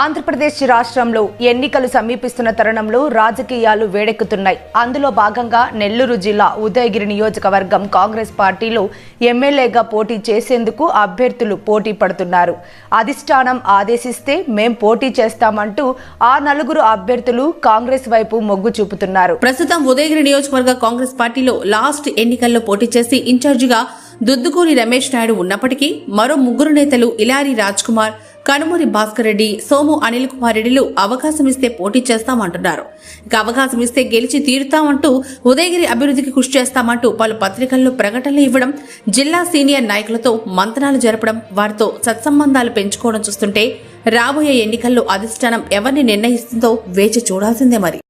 ఆంధ్రప్రదేశ్ రాష్ట్రంలో ఎన్నికలు సమీపిస్తున్న తరుణంలో రాజకీయాలు వేడెక్కుతున్నాయి. అందులో భాగంగా నెల్లూరు జిల్లా ఉదయగిరి నియోజకవర్గం కాంగ్రెస్ పార్టీలో ఎమ్మెల్యేగా పోటీ చేసేందుకు అభ్యర్థులు పోటీ పడుతున్నారు. అధిష్టానం ఆదేశిస్తే మేం పోటీ చేస్తామంటూ ఆ నలుగురు అభ్యర్థులు కాంగ్రెస్ వైపు మొగ్గు చూపుతున్నారు. ప్రస్తుతం ఉదయగిరి నియోజకవర్గ కాంగ్రెస్ పార్టీలో లాస్ట్ ఎన్నికల్లో పోటీ చేసి ఇన్ఛార్జిగా దుద్దుకూరి రమేష్ నాయుడు ఉన్నప్పటికీ మరో ముగ్గురు నేతలు ఇలారి రాజ్ కుమార్ కనుమూరి భాస్కర్ రెడ్డి సోము అనిల్ కుమార్ రెడ్డిలు అవకాశం ఇస్తే పోటీ చేస్తామంటున్నారు. ఇక అవకాశం ఇస్తే గెలిచి తీరుతామంటూ ఉదయగిరి అభివృద్ధికి కృషి చేస్తామంటూ పలు పత్రికల్లో ప్రకటనలు ఇవ్వడం జిల్లా సీనియర్ నాయకులతో మంతనాలు జరపడం వారితో సత్సంబంధాలు పెంచుకోవడం చూస్తుంటే రాబోయే ఎన్నికల్లో అధిష్టానం ఎవరిని నిర్ణయిస్తుందో వేచి చూడాల్సిందే మరి.